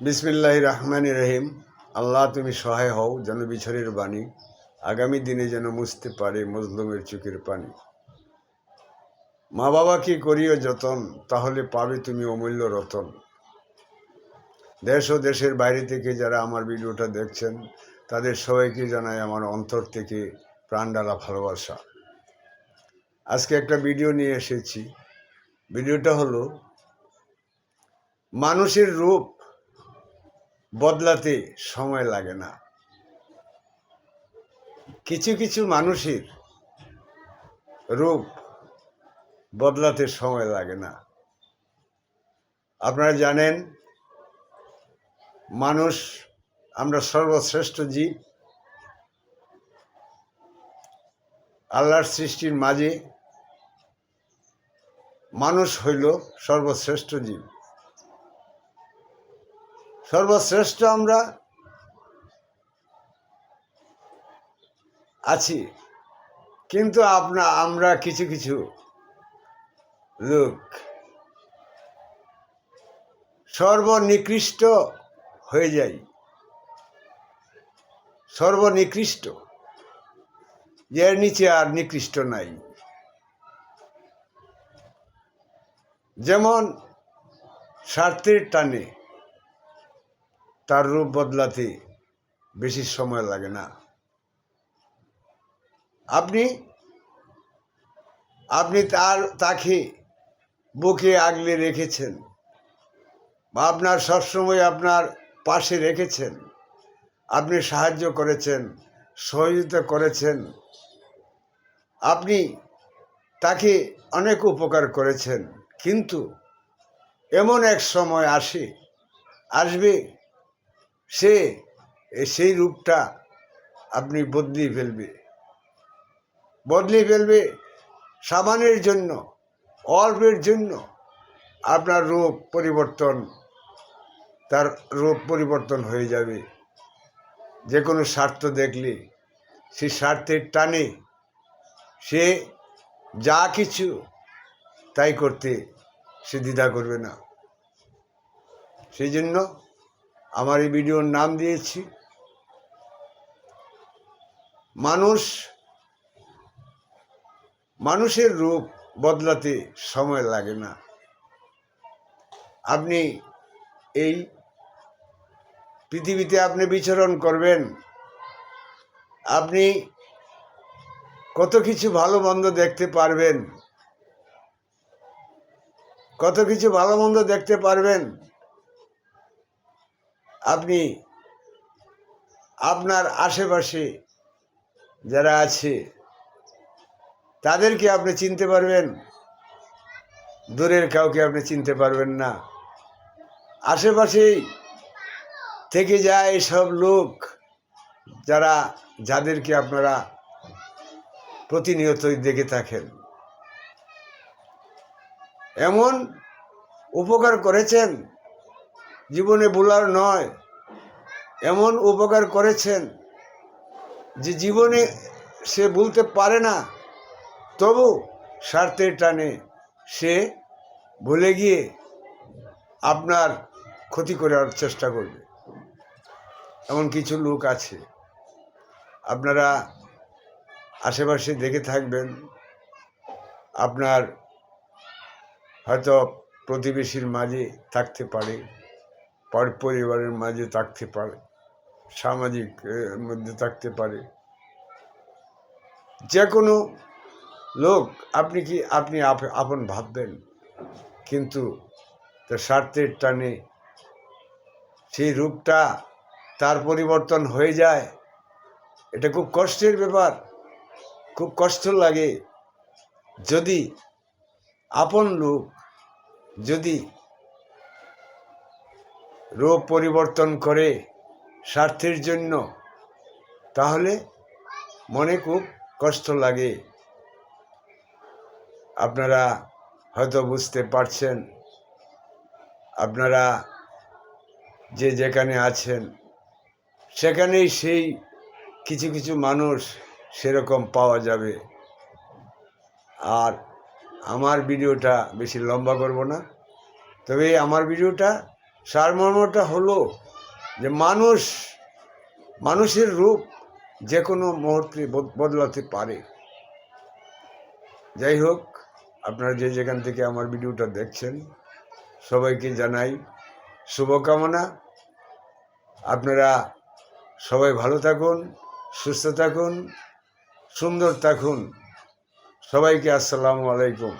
বিসমিল্লাহ রহমান রহিম। আল্লাহ, তুমি সহায় হও যেন বিছরের বাণী আগামী দিনে যেন মুছতে পারে মজলুমের চোখের পানি। মা বাবাকে করিও যতন, তাহলে পাবে তুমি অমূল্য রতন। দেশ ও দেশের বাইরে থেকে যারা আমার ভিডিওটা দেখছেন, তাদের সবাইকে জানাই আমার অন্তর থেকে প্রাণডালা ভালোবাসা। আজকে একটা ভিডিও নিয়ে এসেছি। ভিডিওটা হলো, মানুষের রূপ বদলাতে সময় লাগে না। কিছু কিছু মানুষের রূপ বদলাতে সময় লাগে না। আপনারা জানেন, মানুষ, আমরা সর্বশ্রেষ্ঠ জীব। আল্লাহর সৃষ্টির মাঝে মানুষ হইল সর্বশ্রেষ্ঠ জীব। সর্বশ্রেষ্ঠ আমরা আছি। কিন্তু আপনা, আমরা কিছু কিছু লোক সর্বনিকৃষ্ট হয়ে যাই। সর্বনিকৃষ্ট। এর নিচে আর নিকৃষ্ট নাই। যেমন স্বার্থের টানে তার রূপ বদলাতে বেশি সময় লাগে না। আপনি আপনি তার, তাকে বুকে আগলে রেখেছেন বা আপনার সবসময় আপনার পাশে রেখেছেন। আপনি সাহায্য করেছেন, সহযোগিতা করেছেন। আপনি তাকে অনেক উপকার করেছেন, কিন্তু এমন এক সময় আসে, আসবে সে সেই রূপটা আপনি বদলিয়ে ফেলবে। বদলিয়ে ফেলবে সামানের জন্য, অল্পের জন্য আপনার রূপ পরিবর্তন, তার রূপ পরিবর্তন হয়ে যাবে। যে কোনো স্বার্থ দেখলে সেই স্বার্থের টানে, সে যা কিছু তাই করতে সে দ্বিধা করবে না। সেই জন্য আমার এই ভিডিওর নাম দিয়েছি। মানুষ, মানুষের রূপ বদলাতে সময় লাগে না। আপনি এই পৃথিবীতে আপনি বিচরণ করবেন। আপনি কত কিছু ভালো মন্দ দেখতে পারবেন। কত কিছু ভালো মন্দ দেখতে পারবেন। আপনি, আপনার আশেপাশে যারা আছে, তাদেরকে আপনি চিনতে পারবেন। দূরের কাউকে আপনি চিনতে পারবেন না। আশেপাশেই থেকে যায় সব লোক যারা, যাদেরকে আপনারা প্রতিনিয়তই দেখে থাকেন। এমন উপকার করেছেন জীবনে ভুলার নয়। এমন উপকার করেছেন যে জীবনে সে বলতে পারে না। তবু স্বার্থের টানে সে ভুলে গিয়ে আপনার ক্ষতি করার চেষ্টা করবে। এমন কিছু লোক আছে। আপনারা আশেপাশে দেখে থাকবেন। আপনার হয়তো প্রতিবেশীর মাঝে থাকতে পারে। পর, পরিবারের মাঝে থাকতে পারে, সামাজিক মধ্যে থাকতে পারে। যে কোনো লোক, আপনি কি, আপনি আপ- আপন ভাববেন, কিন্তু তার স্বার্থের টানে সেই রূপটা তার পরিবর্তন হয়ে যায়, এটা খুব কষ্টের ব্যাপার। খুব কষ্ট লাগে যদি আপন লোক যদি রূপ পরিবর্তন করে স্বার্থের জন্য, তাহলে মনে খুব কষ্ট লাগে। আপনারা হয়তো বুঝতে পারছেন, আপনারা যে যেখানে আছেন, সেখানেই সেই কিছু কিছু মানুষ সেরকম পাওয়া যাবে। আর আমার ভিডিওটা বেশি লম্বা করব না, তবে আমার ভিডিওটা সারমর্মটা হলো যে মানুষ, মানুষের রূপ যে কোনো মুহূর্তে বদলাতে পারে। যাই হোক, আপনারা যে যেখান থেকে আমার ভিডিওটা দেখছেন, সবাইকে জানাই শুভকামনা। আপনারা সবাই ভালো থাকুন, সুস্থ থাকুন, সুন্দর থাকুন। সবাইকে আসসালামু আলাইকুম।